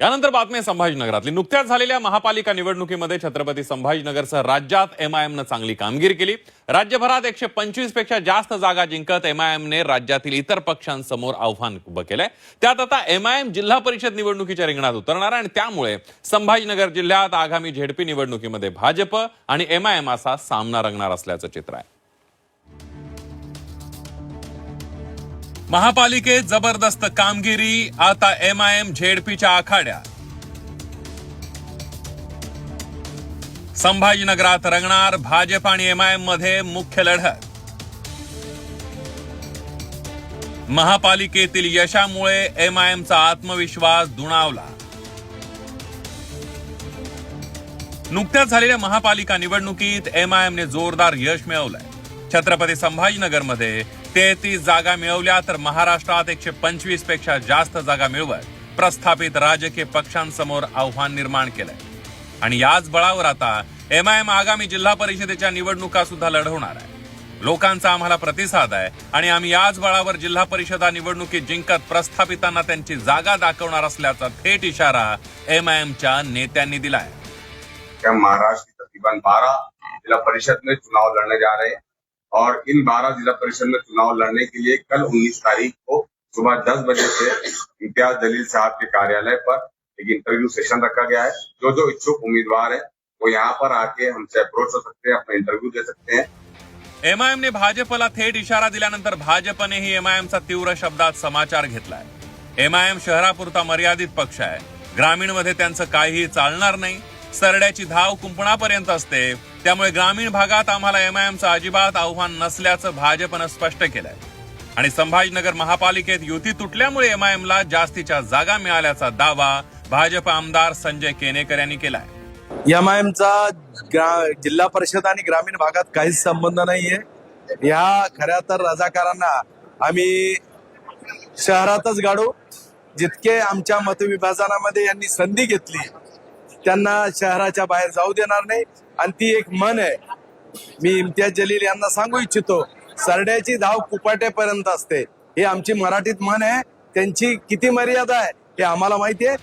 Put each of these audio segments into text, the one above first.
यानंतर बातमी संभाजीनगरातली. नुकत्याच झालेल्या महापालिका निवडणुकीमध्ये छत्रपती संभाजीनगरसह राज्यात एमआयएमनं चांगली कामगिरी केली. राज्यभरात एकशे पंचवीसपेक्षा जास्त जागा जिंकत एमआयएमने राज्यातील इतर पक्षांसमोर आव्हान उभं केलंय. त्यात आता एमआयएम जिल्हा परिषद निवडणुकीच्या रिंगणात उतरणार आहे आणि त्यामुळे संभाजीनगर जिल्ह्यात आगामी झेडपी निवडणुकीमध्ये भाजप आणि एमआयएम असा सामना रंगणार असल्याचं चित्र आहे. महापालिकेत जबरदस्त कामगिरी आता एम आय एम झेडपीच्या आखाड्यात. संभाजीनगरात रंगणार भाजप आणि एमआयएममध्ये मुख्य लढत. महापालिकेतील यशामुळे एमआयएमचा आत्मविश्वास दुणावला. नुकत्याच झालेल्या महापालिका निवडणुकीत एमआयएमने जोरदार यश मिळवलंय. छत्रपती संभाजीनगरमध्ये तेहतीस जागा मिळवल्या तर महाराष्ट्रात एकशे पंचवीसपेक्षा जास्त जागा मिळवत प्रस्थापित राजकीय पक्षांसमोर आव्हान निर्माण केलंय. आणि याच बळावर आता एम आयएम आगामी जिल्हा परिषदेच्या निवडणुका सुद्धा लढवणार आहे. लोकांचा आम्हाला प्रतिसाद आहे आणि आम्ही याच बळावर जिल्हा परिषदा निवडणुकीत जिंकत प्रस्थापितांना त्यांची जागा दाखवणार असल्याचा थेट इशारा एम आय एमच्या नेत्यांनी दिलाय. आहे महाराष्ट्र की तकरीबन बारह जिला परिषद में चुनाव लड़ने जा रहे हैं और इन बारह जिला परिषद में चुनाव लड़ने के लिए कल 19 तारीख को सुबह 10 बजे से इम्तियाज दलील साहब के कार्यालय पर एक इंटरव्यू सेशन रखा गया है। जो जो इच्छुक उम्मीदवार है वो यहाँ पर आके हमसे अप्रोच हो सकते हैं अपना इंटरव्यू दे सकते हैं। एमआयएमने भाजपला थेट इशारा दिल्यानंतर भाजपनेही एमआयएमचा तीव्र शब्दात समाचार घेतलाय. एमआयएम शहरापुरता मर्यादित पक्ष आहे. ग्रामीणमध्ये त्यांचं काहीही चालणार नाही. सरड्याची धाव कुंपणापर्यंत असते. त्यामुळे ग्रामीण भागात आम्हाला एमआयएमचं अजिबात आव्हान नसल्याचं भाजपनं स्पष्ट केलंय. आणि संभाजीनगर महापालिकेत युती तुटल्यामुळे एमआयएमला जास्तीच्या जागा मिळाल्याचा दावा भाजप आमदार संजय केनेकर यांनी केलाय. एमआयएमचा ग्रा जिल्हा परिषद आणि ग्रामीण भागात काहीच संबंध नाहीये. ह्या खऱ्या तर रजाकारांना आम्ही शहरातच गाडू. जितके आमच्या मतविभाजनामध्ये यांनी संधी घेतली त्यांना शहराच्या बाहेर जाऊ देणार नाही. आणि ती एक मन आहे. मी इम्तियाज जलील यांना सांगू इच्छितो सरड्याची धाव कुपाट्यापर्यंत असते. हे आमची मराठीत मन आहे. त्यांची किती मर्यादा आहे हे आम्हाला माहिती आहे.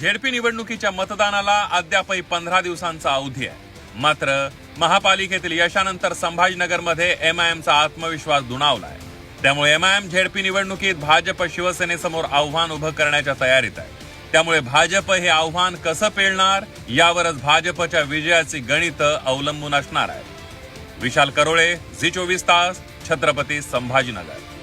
झेडपी निवडणुकीच्या मतदानाला अद्यापही पंधरा दिवसांचा अवधी आहे. मात्र महापालिकेतील यशानंतर संभाजीनगरमध्ये एमआयएमचा आत्मविश्वास दुणावलाय. त्यामुळे एमआयएम झेडपी निवडणुकीत भाजप शिवसेनेसमोर आव्हान उभं करण्याच्या तयारीत आहे. त्यामुळे भाजप हे आव्हान कसं पेलणार यावरच भाजपच्या विजयाची गणित अवलंबून असणार आहे. विशाल करोळे झी चोवीस तास छत्रपती संभाजीनगर.